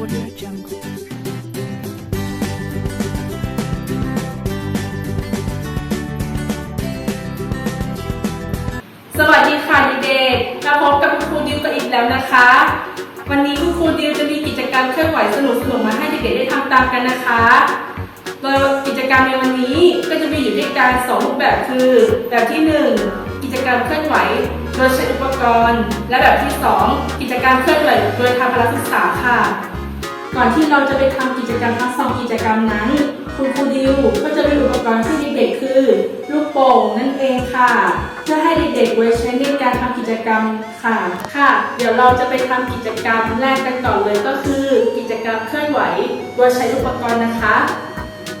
Audio Jungle. สวัสดีค่ะเด็กๆมาพบกับคุณครูดิวกันอีกแล้วนะคะ วันนี้คุณครูดิวจะมีกิจกรรมเคลื่อนไหวสนุกๆมาให้เด็กๆได้ทำตามกันนะคะโดยกิจกรรมในวันนี้ก็จะมีอยู่ด้วยกันสองรูปแบบคือ แบบที่หนึ่งกิจกรรมเคลื่อนไหวโดยใช้อุปกรณ์ และแบบที่สองกิจกรรมเคลื่อนไหวโดยทางพละศึกษาค่ะ ก่อนที่เราจะไปทำกิจกรรมทั้งสองกิจกรรมนั้น คุณครูดิวก็จะมีอุปกรณ์ที่เด็กๆคือ ลูกโป่งนั่นเองค่ะ เพื่อให้เด็กๆไว้ใช้ในการทำกิจกรรมค่ะ ค่ะ เดี๋ยวเราจะไปทำกิจกรรมแรกกันก่อนเลยก็คือ กิจกรรมเคลื่อนไหวโดยใช้อุปกรณ์นะคะ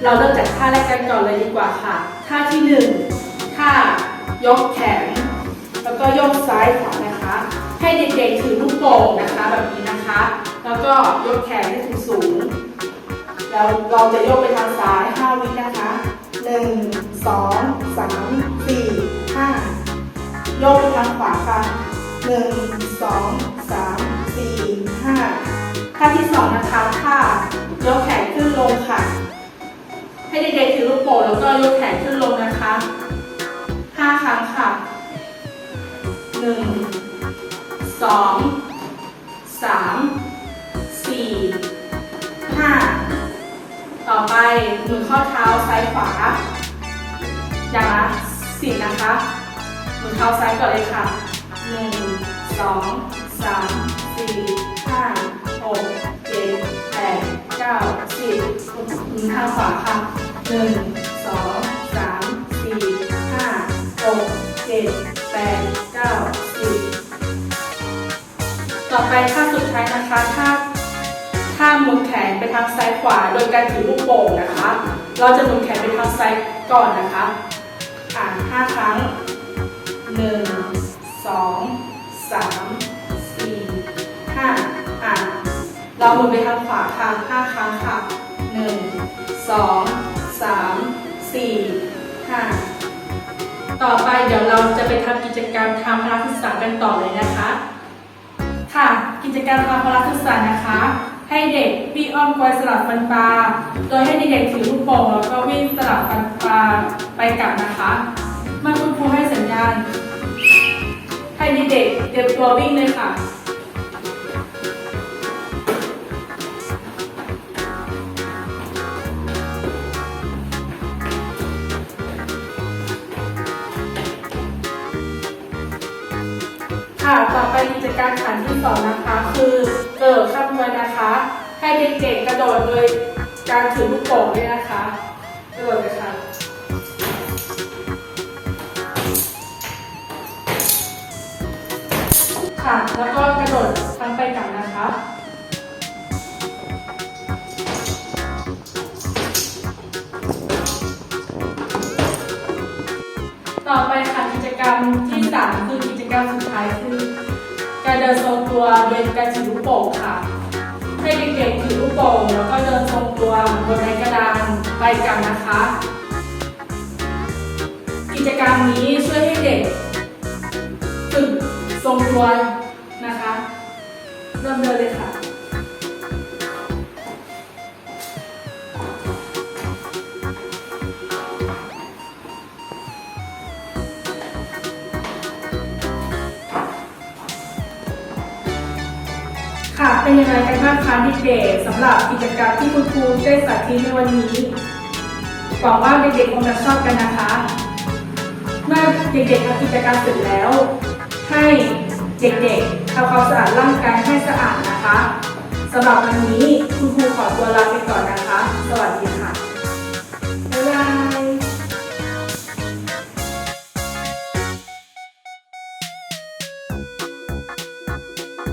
เราเริ่มจากท่าแรกกันก่อนเลยดีกว่าค่ะ ท่าที่หนึ่งท่ายกแขน แล้วก็ยกซ้ายขวานะคะ ให้เด็กๆถือลูกโป่งนะคะแบบนี้็ยกแขนให้ถึงสูงเราเราจะยกไปทางซ้าย 5 วินะคะ1 2 3 4 5 ยกไปทางขวาค่ะ 1 2 3 4 5ท่าที่ 2 นะคะท่ายกแขนขึ้นลงค่ะ ให้เด็กๆถือลูกโป่งแล้วก็ยกแขนขึ้นลงนะคะ 5 ครั้งค่ะ 1 2 ต่อไปมือข้อเท้าซ้ายขวาอย่างละสิบนะคะ มือเท้าซ้ายก่อนเลยค่ะหนึ่งสองสามสี่ห้าหกเจ็ดแปดเก้าสิบมือเท้าขวาค่ะหนึ่งสองสามสี่ห้าหกเจ็ดแปดเก้าสิบต่อไปท่าสุดท้ายนะคะท่า ท่าหมุนแขนไปทางซ้ายขวา โดยการถือลูกโป่งนะคะ เราจะหมุนแขนไปทางซ้ายก่อนนะคะอ่าห้าครั้งหนึ่งสองสามสี่ห้าอ่าเราหมุนไปทางขวาค่ะห้าครั้งค่ะหนึ่งสองสามสี่ห้าต่อไปเดี๋ยวเราจะไปทำกิจกรรมทางพละศึกษากันต่อเลยนะคะ ค่ะ กิจกรรมทางพละศึกษานะคะ ให้เด็กวิ่งอ้อมกลวยสลับฟันปลา โดยให้เด็กๆถือลูกโป่งแล้วก็วิ่งสลับฟันปลาไปกลับนะคะเมื่อคุณครูให้สัญญาณ ให้เด็กๆเตรียมตัววิ่งเลยค่ะ ค่ะ ต่อไปกิจกรรมขันที่สองนะคะ คือเกิดข้ามวยนะคะ ให้เด็กๆกระโดดโดยการถือลูกโป่งด้วยนะคะ กระโดดเลยค่ะค่ะ แล้วก็กระโดดทั้งไปกลับนะคะต่อไปค่ะกิจกรรมที่สามคือกิจกรรมสุดท้าย เดินทรงตัวโดยการถือลูกโป่งค่ะ ให้เด็กๆถือลูกโป่งแล้วก็เดินทรงตัวบนไม้กระดานไปกันนะคะ กิจกรรมนี้ช่วยให้เด็กฝึกทรงตัวนะคะ เริ่มเดินเลยค่ะค่ะ เป็นยังไงกันบ้างคะเด็กๆสำหรับกิจกรรมที่คุณครูได้สาธิตในวันนี้หวังว่าเด็กๆคงจะชอบกันนะคะ เมื่อเด็กๆทำกิจกรรมเสร็จแล้ว ให้เด็กๆทำความสะอาดร่างกายให้สะอาดนะคะสำหรับวันนี้คุณครูขอตัวลาไปก่อนนะคะ สวัสดีค่ะ